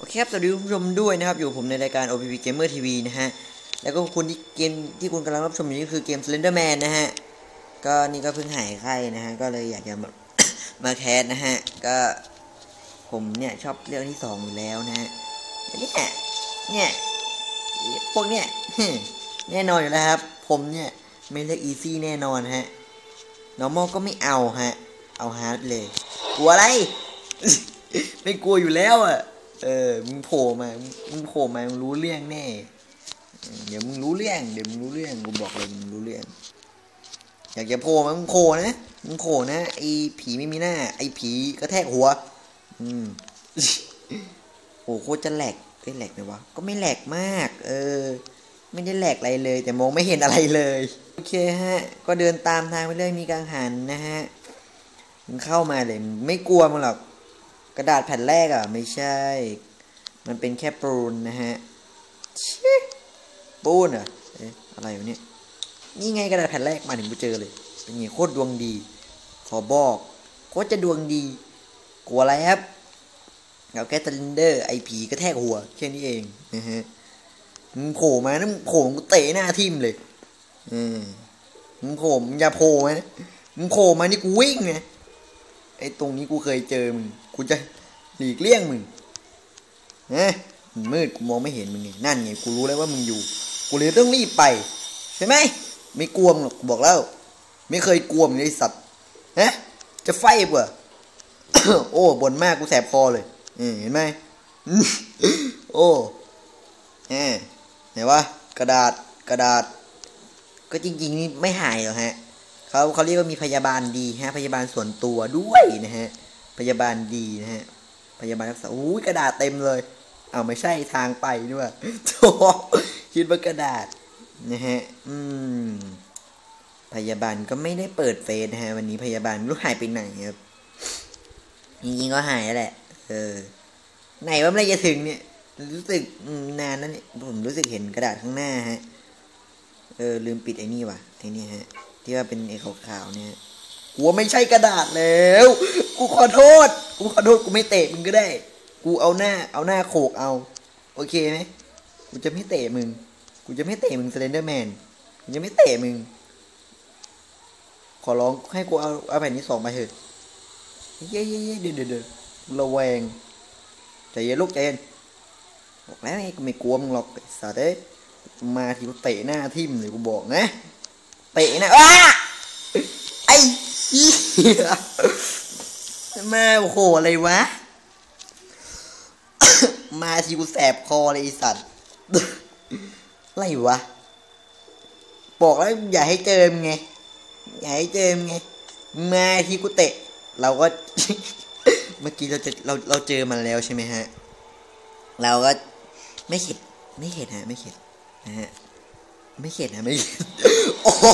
โอเคครับสวัสดีคุณผู้ชมด้วยนะครับ อยู่ผมในรายการ OPP Gamer TV นะฮะ แล้วก็คุณที่เกมที่คุณกำลังรับชมอยู่นี่คือเกม Slenderman นะฮะ ก็นี่ก็เพิ่งหายไข้นะฮะ ก็เลยอยากจะมามาแคสนะฮะ ก็ผมเนี่ยชอบเรื่องที่สองอยู่แล้วนะฮะเนี่ยเนี่ยพวกเนี่ยแน่นอนอยู่แล้วครับ ผมเนี่ยไม่เลือก easy แน่นอนฮะ normal ก็ไม่เอาฮะ เอา hard เลย กลัวอะไร ไม่กลัวอยู่แล้วอะ เออ มึงโผล่มา มึงโผล่มา มึงรู้เรื่องแน่ เดี๋ยวมึงรู้เรื่อง เดี๋ยวมึงรู้เรื่อง กูบอกเลยมึงรู้เรื่อง อยากจะโผล่มา มึงโผล่นะ มึงโผล่นะ ไอ้ผีไม่มีหน้า ไอ้ผีกระแทกหัว อืม โอ้โคตรจะแหลกเอ้แหลกไหมวะ ก็ไม่แหลกมาก เออ ไม่ได้แหลกอะไรเลย แต่มองไม่เห็นอะไรเลย โอเคฮะ ก็เดินตามทางไปเรื่อย มีกังหันนะฮะ มึงเข้ามาเลย ไม่กลัวมึงหรอก กระดาษแผ่นแรกอะ ไม่ใช่ มันเป็นแค่ปูนนะฮะชิปูนอะเอ๊ะอะไรวะเนี่ยนี่ไงกระดาษแผ่นแรกมาถึงกูเจอเลย เป็นไงโคตรดวงดี ขอบอกโคตรจะดวงดี กลัวอะไรครับเอาแค่ซิลินเดอร์ไอผีก็แทกหัวแค่นี้เองนะฮะมึงโผล่มานะมึงโผล่มึงเตะหน้าทิมเลยอืมมึงโผล่มึงอย่าโผล่มานะมึงโผล่มานี่กูวิ่งไง ไอ้ตรงนี้กูเคยเจอมึง กูจะหลีกเลี่ยงมึงนะมันมืดกูมองไม่เห็นมึงไงนั่นไงกูรู้แล้วว่ามึงอยู่ กูเลยต้องรีบไป ใช่ไหม ไม่กลัวมึงหรอกกูบอกแล้ว ไม่เคยกลัวมึงไอ้สัตว์ฮะจะไฟเปล่าโอ้บนมากกูแสบคอเลยเห็นไหมโอ้แหมไหนวะกระดาษกระดาษ ก็จริง ๆ นี่ไม่หายหรอกฮะ เขาเขาเรียกว่ามีพยาบาลดีฮะ พยาบาลส่วนตัวด้วยนะฮะ พยาบาลดีนะฮะ พยาบาลรักษาอุ้ยกระดาษเต็มเลย เอาไม่ใช่ทางไปด้วยโธ่คิดว่ากระดาษนะฮะ อืม พยาบาลก็ไม่ได้เปิดเฟซนะฮะ วันนี้พยาบาลไม่รู้หายไปไหนครับ จริงๆก็หายแล้วแหละ เออ ไหนว่าเมื่อไรจะถึงเนี่ย รู้สึกนานแล้วเนี่ยผมรู้สึกเห็นกระดาษข้างหน้าฮะ เออลืมปิดไอ้นี่ว่ะไอ้นี่ฮะ ที่ว่าเป็นไอ้ขาวๆเนี่ยกูว่าไม่ใช่กระดาษแล้ว กูขอโทษ กูขอโทษกูไม่เตะมึงก็ได้ กูเอาหน้า เอาหน้าโขกเอา โอเคไหมกูจะไม่เตะมึง กูจะไม่เตะมึงสเลนเดอร์แมน กูจะไม่เตะมึง ขอร้องให้กูเอาเอาแผ่นที่สองไปเถอะเย้เย้เย้เดี๋ยวเดี๋ยวเดี๋ยวระแวงใจเย็นลูกใจเย็นบอกแล้วไงกูไม่กลัวมึงหรอกสัตว์เอ้มาทีกูเตะหน้าทิ่มเลยกูบอกนะ ตะน้าอ้าไอ้เหี้ยมาโอ้โหอะไรวะ มาทีกูแสบคอเลยไอสัตว์อะไรวะ บอกแล้วอย่าให้เจอมไง อย่าให้เจอมงไง มาทีกูเตะ เราก็ เมื่อกี้เราจะเราเราเจอมันแล้วใช่ไหมฮะ เราก็ไม่เข็ดไม่เข็ดฮะ ไม่เข็ดนะฮะ ไม่เข็ดนะไม่เข็ด โอ้โห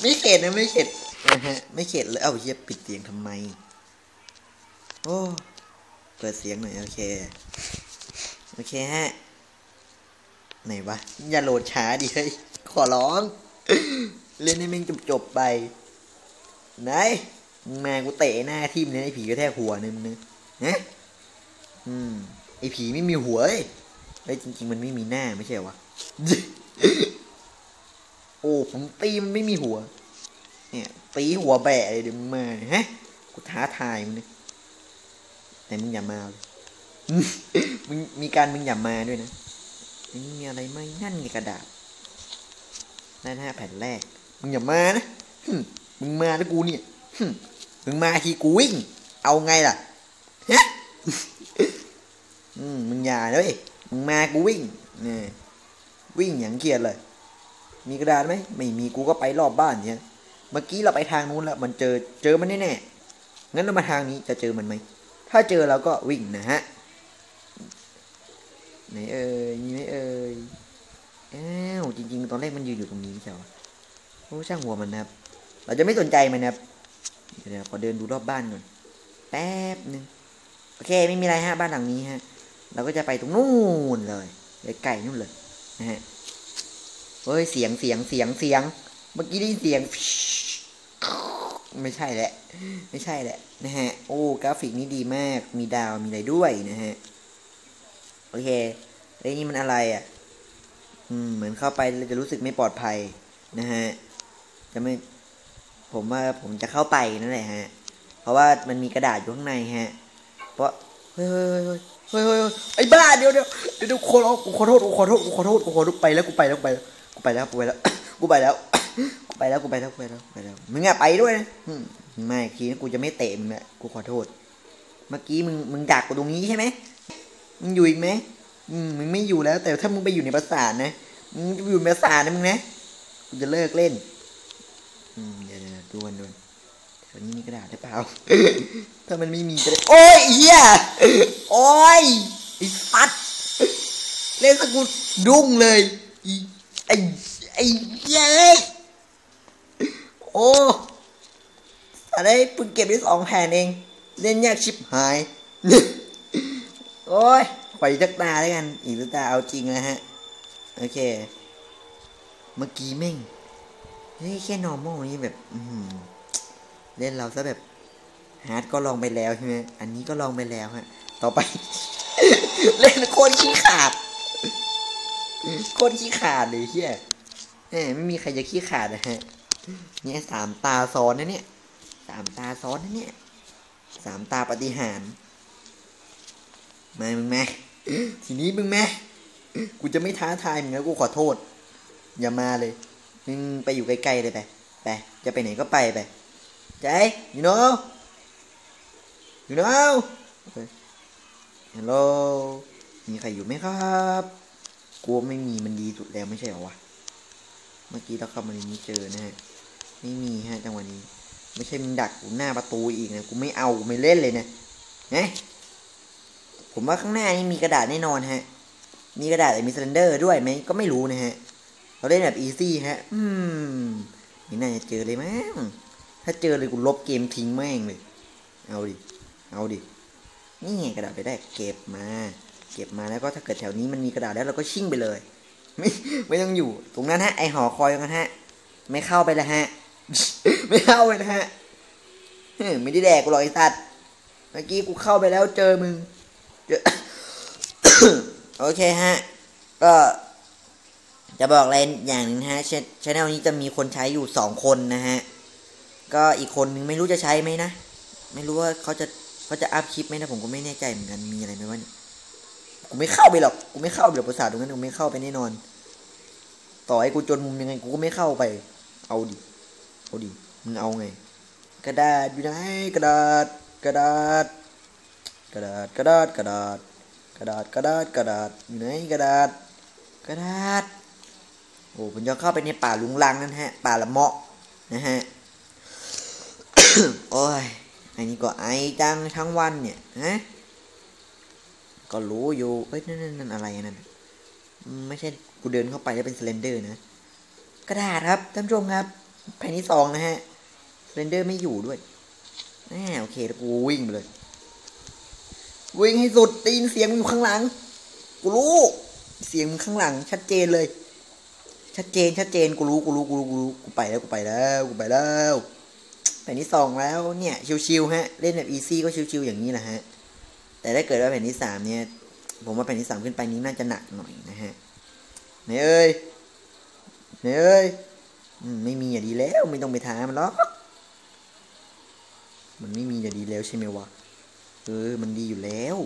ไม่เข็ดนะไม่เข็ดนะฮะไม่เข็ดเลยเอ้าเฮียปิดเสียงทำไม โอ้เปิดเสียงหน่อยโอเค โอเคฮะ ไหนวะ อย่าโหลดช้าดิเฮ้ย ขอร้อง เล่นให้แม่งจบๆไปไหนมึงมากูเตะหน้าทิมเลยไอ้ผีก็แทกหัวนี่ยมึงนะอืมไอผีไม่มีหัวเอ้ยเฮ้ยจริง ๆ มันไม่มีหน้าไม่ใช่เหรอวะ โอ้ผมตีมันไม่มีหัว เนี่ย ตีหัวแบะเลยเดี๋ยวมึงมาฮะกูท้าทายมึงนะแต่มึงอย่ามาเลยมึงมีการมึงอย่ามาด้วยนะนนี้มีอะไรไหมนั่นไงกระดาษนั่นฮะแผ่นแรก มึงอย่ามานะมึงมาแล้วกูเนี่ยมึงมาทีกูวิ่ง เอาไงล่ะฮะอืมมึงอย่าเลยมึงมากูวิ่งเนี่ยวิ่งอย่างเกียดเลย มีกระดาษไหมไม่มีกูก็ไปรอบบ้านเนี่ยเมื่อกี้เราไปทางนู้นแล้วมันเจอเจอมันแน่ๆงั้นเรามาทางนี้จะเจอมันไหมถ้าเจอเราก็วิ่งนะฮะไหนเอ่ยมีไหมเอ่ยอ้าวจริง ๆ ตอนแรกมันยืนอยู่ตรงนี้ไม่ใช่เหรอโอ้ช่างหัวมันนะครับ เราจะไม่สนใจมันนะครับเดี๋ยวขอเดินดูรอบบ้านก่อนแป๊บหนึ่งโอเคไม่มีอะไรฮะบ้านหลังนี้ฮะ เราก็จะไปตรงนู่นเลยไกลๆนู่นเลยนะฮะ เฮ้ยเสียงเสียงเสียงเสียง เมื่อกี้ได้เสียง ไม่ใช่แหละ ไม่ใช่แหละนะฮะ โอ้กราฟิกนี้ดีมาก มีดาวมีอะไรด้วยนะฮะ โอเคไอ้นี่มันอะไรอะ อืม เหมือนเข้าไปจะรู้สึกไม่ปลอดภัยนะฮะ จะไม่ ผมว่าผมจะเข้าไปนั่นแหละฮะ เพราะว่ามันมีกระดาษอยู่ข้างในฮะ เพราะเฮ้ยเฮ้ยเฮ้ยเฮ้ยไอ้บ้าเดี๋ยวเดี๋ยวเดี๋ยวขอร้องกูขอโทษกูขอโทษกูขอโทษกูขอโทษไปแล้วกูไปแล้วไปแล้ว ไปแล้วกูไปแล้วกูไปแล้วกูไปแล้วกูไปแล้วกูไปแล้วไปแล้วมึงอะไปด้วยนะไม่ทีนี้กูจะไม่เตะมึงละกูขอโทษ เมื่อกี้มึงมึงดักกูตรงนี้ใช่ไหมมึงอยู่อีกไหมมึงไม่อยู่แล้ว แต่ถ้ามึงไปอยู่ในปราสาทนะมึงจะอยู่ในปราสาทนะมึงนะกูจะเลิกเล่นอืมเดี๋ยวเดี๋ยวดวนดวนแถวนี้มีกระดาษหรือเปล่า ถ้ามันไม่มีจะได้โอ้ยเฮียโอ้ยไอ้สัตว์เล่นสกุลดุ้งเลย ไอ้ไอ้เย้ยโอ้อะไรเพิ่งเก็บได้สองแผ่นเองเล่นยากชิบหาย โอ้ยปล่อยจักตาแล้วกัน อีกตาเอาจริงแล้วฮะ โอเค เมื่อกี้แม่งเฮ้ยแค่ normal นี่แบบ อืเล่นเราซะแบบฮาร์ดก็ลองไปแล้วใช่ไหมอันนี้ก็ลองไปแล้วฮะ ต่อไป เล่นโคตรขี้ขาด โคตรขี้ขาดเลยเฮียแหมไม่มีใครจะขี้ขาดนะฮะ เนี่ยสามตาซ้อนนะเนี่ย สามตาซ้อนนะเนี่ย สามตาปฏิหารมามึงแม่ทีนี้มึงแม่กูจะไม่ท้าทายมึงแล้วกูขอโทษ อย่ามาเลยมึงไปอยู่ใกล้ๆเลยไปไปจะไปไหนก็ไปไปใจ you know you know ฮัลโหลมีใครอยู่ไหมครับ กลัวไม่มีมันดีสุดแล้วไม่ใช่หรอวะ เมื่อกี้เราเข้ามาในนี้เจอนะฮะไม่มีฮะจังหวะนี้ ไม่ใช่มึงดักกูหน้าประตูอีกนะกูไม่เอากูไม่เล่นเลยนะนะผมว่าข้างหน้านี่มีกระดาษแน่นอนฮะ มีกระดาษแต่มีสแลนเดอร์ด้วยไหมก็ไม่รู้นะฮะ เราเล่นแบบอีซี่ฮะ อืมนี่น่าจะเจอเลยมั้งถ้าเจอเลยกูลบเกมทิ้งแม่งเลย เอาดิ เอาดิ นี่ไงกระดาษไปได้เก็บมา เก็บมาแล้วก็ถ้าเกิดแถวนี้มันมีกระดาษแล้วเราก็ชิ่งไปเลย ไม่ไม่ต้องอยู่ ตรงนั้นฮะไอหอคอยตรงนั้นฮะ ไม่เข้าไปแล้วฮะ ไม่เข้าไปนะฮะไม่ได้แดกกูหรอกไอสัตว์เมื่อกี้กูเข้าไปแล้วเจอมึงโอเคฮะ ก็จะบอกอะไรอย่างนึงนะฮะชแนลนี้จะมีคนใช้อยู่สองคนนะฮะ ก็อีกคนนึงไม่รู้จะใช้ไหมนะ ไม่รู้ว่าเขาจะเขาจะอัพคลิปไหมนะผมก็ไม่แน่ใจเหมือนกันมีอะไรไหมวะเนี่ย กูไม่เข้าไปหรอกกูไม่เข้าไปหรอกประสาทตรงนั้นกูไม่เข้าไปแน่นอน ต่อให้กูจนมุมยังไงกูก็ไม่เข้าไป เอาดิเอาดิมึงเอาไง กระดาษอยู่ไหนกระดาษ กระดาษ กระดาษกระดาษกระดาษ กระดาษกระดาษกระดาษอยู่ไหนกระดาษ กระดาษโอ้ผมจะเข้าไปในป่าลุงลังนั่นฮะ ป่าละเมาะนะฮะโอ้ยอันนี้ก็ไอจังทั้งวันเนี่ยฮะ ก็รู้อยู่เฮ้ยนั่นนั่นอะไรนั่นไม่ใช่กูเดินเข้าไปแล้วเป็นสเลนเดอร์นะกระดาษครับท่านผู้ชมครับแผ่นที่สองนะฮะสเลนเดอร์ไม่อยู่ด้วยแหมโอเคแล้วกูวิ่งไปเลย วิ่งให้สุดได้ยินเสียงมันอยู่ข้างหลัง กูรู้เสียงมันข้างหลัง ชัดเจนเลย ชัดเจนชัดเจนกูรู้กูรู้กูรู้กูรู้กูไปแล้วกูไปแล้วกูไปแล้วแผ่นที่สองแล้วเนี่ยชิวๆฮะ เล่นแบบอีซี่ก็ชิวๆอย่างนี้แหละฮะ แต่ถ้าเกิดว่าแผ่นที่สามเนี่ย ผมว่าแผ่นที่สามขึ้นไปนี้น่าจะหนักหน่อยนะฮะไหนเอ้ยไหนเอ้ยไม่มีอย่าดีแล้วไม่ต้องไปท้ามันหรอกมันไม่มีอย่าดีแล้วใช่ไหมวะเออ มันดีอยู่แล้ว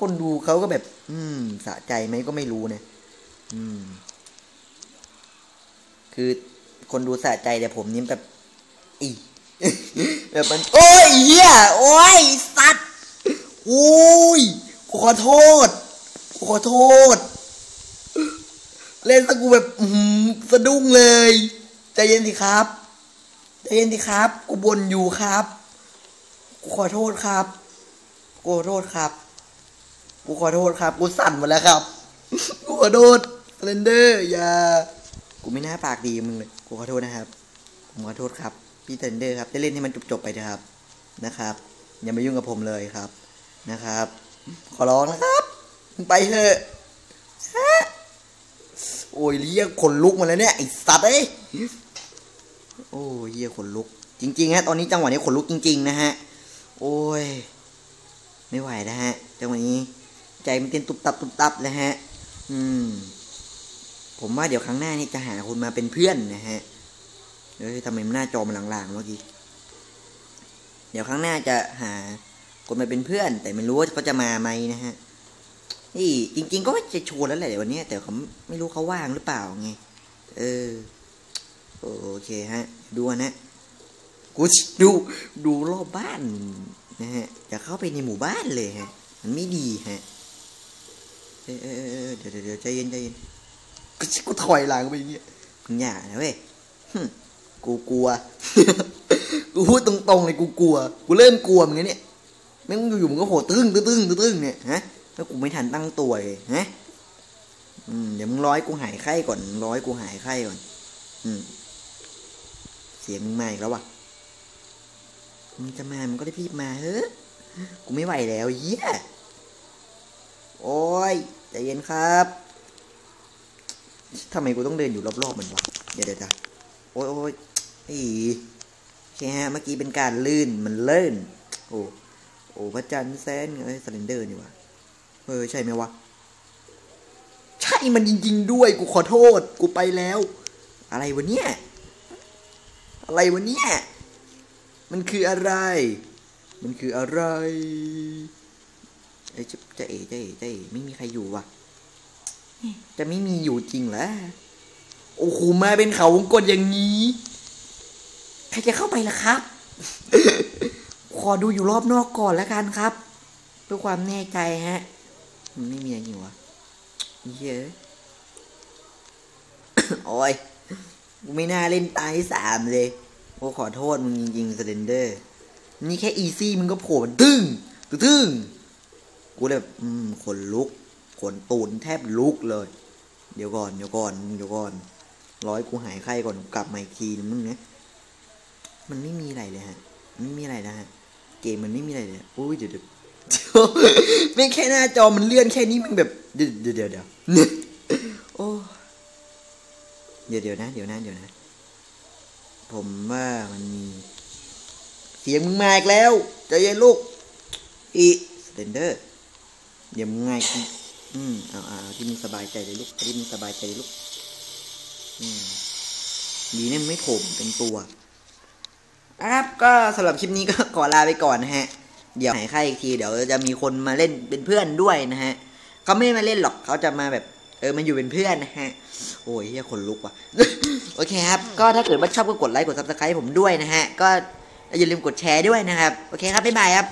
คนดูเขาก็แบบ อืม สะใจไหมก็ไม่รู้นะอืม คือคนดูสะใจแต่ผมนี่แบบอีแบบมัน โอ้ยเหี้ยโอ้ย โอ้ยกูขอโทษกูขอโทษ เล่นสกูแบบสะดุ้งเลยใจเย็นสิครับใจเย็นสิครับ กูบ่นอยู่ครับกูขอโทษครับกูขอโทษครับกูขอโทษครับกูสั่นหมดแล้วครับกูขอโทษเลนเดอร์อย่ากูไม่น่าปากดีมึงเลยกูขอโทษนะครับผมขอโทษครับ พี่เทนเดอร์ครับได้เล่นให้มันจบๆไปเถอะครับนะครับ อย่ามายุ่งกับผมเลยครับ นะครับ ขอร้องนะครับ ไปเถอะฮะโอ้ยเรียกขนลุกมาแล้วเนี่ยไอ้สัตว์เอ้ยโอ้ยเฮียขนลุก จริงๆฮะตอนนี้จังหวะนี้ขนลุกจริง ๆ นะฮะ โอ้ย ไม่ไหวนะฮะจังหวะนี้ ใจมันเต้นตุบตับตุบตับเลยฮะ อืม ผมว่าเดี๋ยวครั้งหน้านี่จะหาคนมาเป็นเพื่อนนะฮะเฮ้ยทำไมมันหน้าจอมันหลางๆเมื่อกี้เดี๋ยวครั้งหน้าจะหา คนมาเป็นเพื่อน แต่ไม่รู้ว่าเขาจะมาไหมนะฮะนี่จริง ๆ ก็ว่าจะชวนแล้วแหละวันนี้แต่เขาไม่รู้เขาว่างหรือเปล่าไงเออโอเคฮะ ดูนะกูดูดูรอบบ้านนะฮะอย่าเข้าไปในหมู่บ้านเลยฮะ มันไม่ดีฮะเออเออเดี๋ยวเดี๋ยวใจเย็นใจเย็นกูกูถอยหลังไปอย่างเงี้ยมึงอย่านะเว้ยกูกลัว กูพูดตรงๆเลยกูกลัว กูเริ่มกลัวมึงแล้วเนี่ย แม่งอยู่ๆมึงก็โหตึ้งตึ้งตึ้งตึ้งเนี่ยฮะแล้วกูไม่ทันตั้งตัวเลยฮะอืมเดี๋ยวมึงร้อยกูหายไข้ก่อนร้อยกูหายไข้ก่อน อืม เสียงมึงมาอีกแล้ววะมึงจะมามึงก็ได้รีบมาเฮ้ยกูไม่ไหวแล้วเหี้ยโอ้ยใจเย็นครับทำไมกูต้องเดินอยู่รอบๆมันวะเดี๋ยวเดี๋ยวโอ้ยโอ้ยอีโอเคฮะเมื่อกี้เป็นการลื่นมันเลื่นโอ้ โอ้พระจันทร์แซนเอ้ยสเลนเดอร์นี่วะเออใช่ไหมวะ ใช่มันจริง ๆ ด้วยกูขอโทษ กูไปแล้ว อะไรวะเนี่ย อะไรวะเนี่ย มันคืออะไร มันคืออะไรเอ้ยจะจะเอ๋จะเอ๋จะเอ๋ไม่มีใครอยู่ว่ะ จะไม่มีอยู่จริงเหรอโอ้โหมาเป็นเขาวงกดอย่างนี้ ใครจะเข้าไปล่ะครับ ขอดูอยู่รอบนอกก่อนแล้วกันครับ เพื่อความแน่ใจฮะ มันไม่มีอะไรอยู่วะเยอะโอ้ยกูไม่น่าเล่นตายที่สามเลยโอ้ขอโทษมึงจริงๆสเลนเดอร์ นี่แค่อีซี่มึงก็โผล่มาตึ้งตึ้งกูเลยอืมขนลุกขนตูนแทบลุกเลย เดี๋ยวก่อนเดี๋ยวก่อนเดี๋ยวก่อนร้อยกูหายไข้ก่อนกลับมาอีกทีนึงมึงนะมันไม่มีอะไรเลยฮะ ไม่มีอะไรนะฮะ เกมมันไม่มีอะไรเลยอุ้ยเดี๋ยวเดี๋ยวไม่แค่หน้าจอมันเลื่อนแค่นี้มันแบบเดี๋ยวเดี๋ยวเดี๋ยวเดี๋ยวโอ้เดี๋ยวเดี๋ยวนะเดี๋ยวนะเดี๋ยวนะ ผมว่ามันมีเสียงมึงมาอีกแล้วใจเย็นลูกอีสเตนเดอร์เดี๋ยวมึงไงอีอืมเอาเอาที่มึงสบายใจเลยลูกที่มึงสบายใจเลยลูกอืมดีเนี่ยมึงไม่โถมเป็นตัว นะครับก็สำหรับคลิปนี้ก็ขอลาไปก่อนนะฮะ เดี๋ยวหายค่าอีกทีเดี๋ยวจะมีคนมาเล่นเป็นเพื่อนด้วยนะฮะเขาไม่มาเล่นหรอกเขาจะมาแบบเออมันอยู่เป็นเพื่อนนะฮะ โอ้ยเฮียขนลุกว่ะ โอเคครับ ก็ถ้าเกิดว่าชอบก็กดไลค์กดซับสไครต์ผมด้วยนะฮะ ก็อย่าลืมกดแชร์ด้วยนะครับ โอเคครับ บ๊ายบายครับ